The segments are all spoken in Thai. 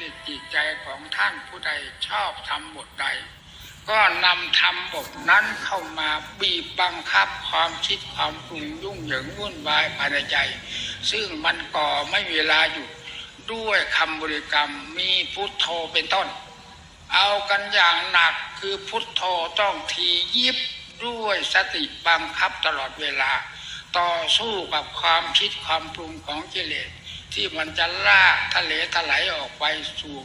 ดิตจิตใจของท่านผู้ใดชอบทำบทใด ก็นำทำบทนั้นเข้ามาบีบบังคับความคิดความปรุงยุ่งเหยิงวุ่นวายภายในใจ ซึ่งมันก่อไม่มีเวลาหยุดด้วยคำบริกรรมมีพุทโธเป็นต้น เอากันอย่างหนักคือพุทโธต้องทียิบด้วยสติบังคับตลอดเวลา ต่อสู้กับความคิดความปรุงของกิเลส ที่มันจะลากทะเลถลายออกไปสู่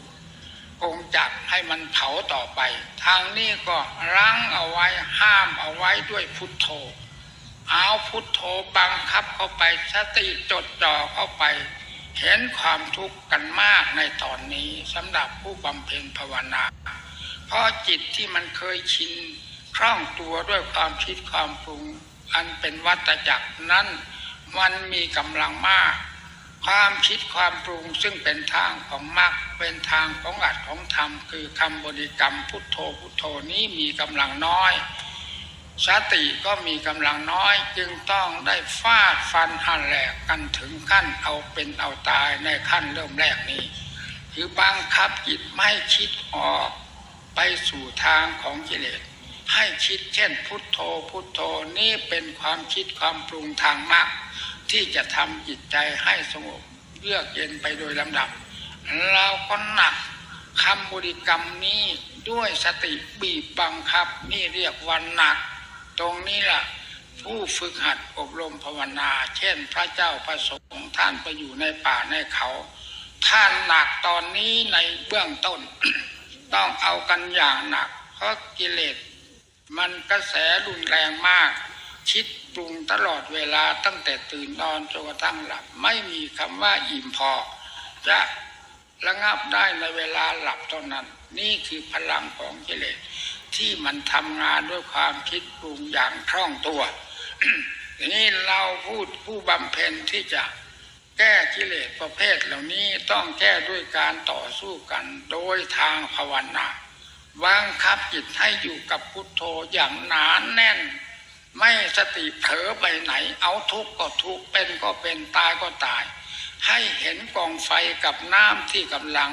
กงจักให้มันเผาต่อไป ทางนี้ก็รั้งเอาไว้ห้ามเอาไว้ด้วยพุทโธเอาพุทโธบังคับเข้าไปสติจดจ่อเข้าไป เห็นความทุกข์กันมากในตอนนี้สำหรับผู้บำเพ็ญภาวนา เพราะจิตที่มันเคยชินคล่องตัวด้วยความคิดความปรุง อันเป็นวัฏจักรนั้นมันมีกำลังมาก ความคิดความปรุงซึ่งเป็นทางของมรรคเป็นทางของอัดของธรรม คือคำบริกรรมพุทโธพุทโธนี้มีกำลังน้อยสติก็มีกำลังน้อยจึงต้องได้ฟาดฟันหันแหลกกันถึงขั้นเอาเป็นเอาตายในขั้นเริ่มแรกนี้ คือบังคับจิตไม่คิดออกไปสู่ทางของกิเลสให้คิดเช่นพุทโธพุทโธนี่เป็นความคิดความปรุงทางมรรค ที่จะทำจิตใจให้สงบเยือกเย็นไปโดยลำดับ เราก็หนักคำบริกรรมนี้ด้วยสติบีบบังคับ นี่เรียกวันหนัก ตรงนี้ล่ะ ผู้ฝึกหัดอบรมภาวนา เช่นพระเจ้าพระสงฆ์ท่านไปอยู่ในป่าในเขา ท่านหนักตอนนี้ในเบื้องต้น ต้องเอากันอย่างหนัก เพราะกิเลสมันกระแสรุนแรงมาก คิดปรุงตลอดเวลาตั้งแต่ตื่นนอนจนกระทั่งหลับ ไม่มีคำว่าอิ่มพอ จะระงับได้ในเวลาหลับเท่านั้น นี่คือพลังของกิเลสที่มันทำงานด้วยความคิดปรุงอย่างคล่องตัวทีนี้เราพูดผู้บำเพ็ญที่จะแก้กิเลสประเภทเหล่านี้ต้องแก้ด้วยการต่อสู้กันโดยทางภาวนาบังคับจิตให้อยู่กับพุทโธอย่างหนานแน่น ไม่สติเผลอไปไหน เอาทุกข์ก็ทุกข์เป็นก็เป็นตายก็ตาย ให้เห็นกองไฟกับน้ำที่กำลัง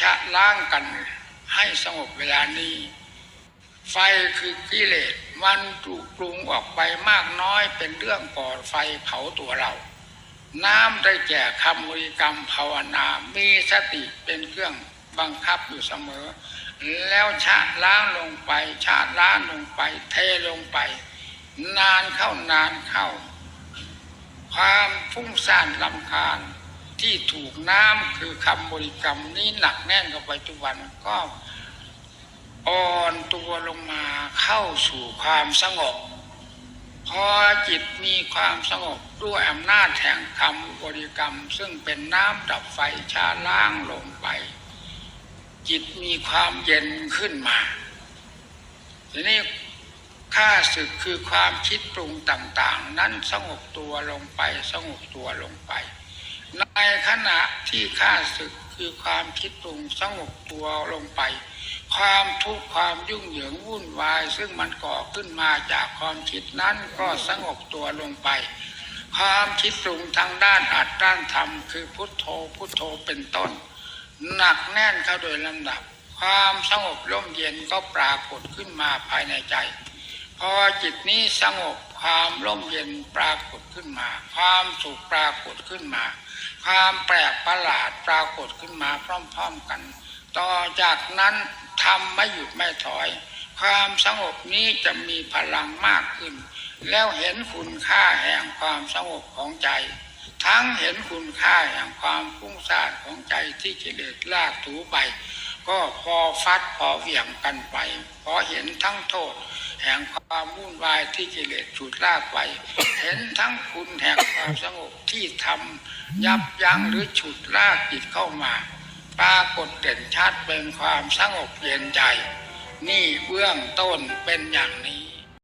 ชะล้างกันให้สงบเวลานี้ ไฟคือกิเลสมันถูกปรุงออกไปมากน้อยเป็นเรื่องก่อไฟเผาตัวเรา น้ำได้แก่คำบริกรรมภาวนา มีสติเป็นเครื่องบังคับอยู่เสมอ แล้วชะล้างลงไปชะล้างลงไป เทลงไป นานเข้านานเข้า ความฟุ้งซ่านลำคาญที่ถูกน้ำคือคำบริกรรมนี้หนักแน่นกับปัจจุบันก็อ่อนตัวลงมาเข้าสู่ความสงบ พอจิตมีความสงบด้วยอำนาจแห่งคำบริกรรม ซึ่งเป็นน้ำดับไฟชาล้างลงไป จิตมีความเย็นขึ้นมาทีนี้ข้าศึกคือความคิดปรุงต่างๆ นั้นสงบตัวลงไปสงบตัวลงไป ในขณะที่ข้าศึกคือความคิดปรุงสงบตัวลงไป ความทุกข์ความยุ่งเหยิงวุ่นวาย ซึ่งมันก่อขึ้นมาจากความคิดนั้นก็สงบตัวลงไป ความคิดปรุงทางด้านอัดด้านธรรมคือพุทโธพุทโธเป็นต้น หนักแน่นเข้าโดยลำดับ ความสงบร่มเย็นก็ปรากฏขึ้นมาภายในใจ พอจิตนี้สงบความร่มเย็นปรากฏขึ้นมา ความสุขปรากฏขึ้นมา ความแปลกประหลาดปรากฏขึ้นมาพร้อมๆกัน ต่อจากนั้นทำไม่หยุดไม่ถอย ความสงบนี้จะมีพลังมากขึ้น แล้วเห็นคุณค่าแห่งความสงบของใจ ทั้งเห็นคุณค่าแห่งความฟุ้งซ่านของใจที่กิเลสลากถูไป ก็พอฟัดพอเหวี่ยงกันไปพอเห็นทั้งโทษ แห่งความวุ่นวายที่กิเลสฉุดลากไป เห็นทั้งคุณแห่งความสงบที่ทำยับยั้งหรือฉุดลากจิตเข้ามา ปรากฏเด่นชัดเป็นความสงบเย็นใจ นี่เบื้องต้นเป็นอย่างนี้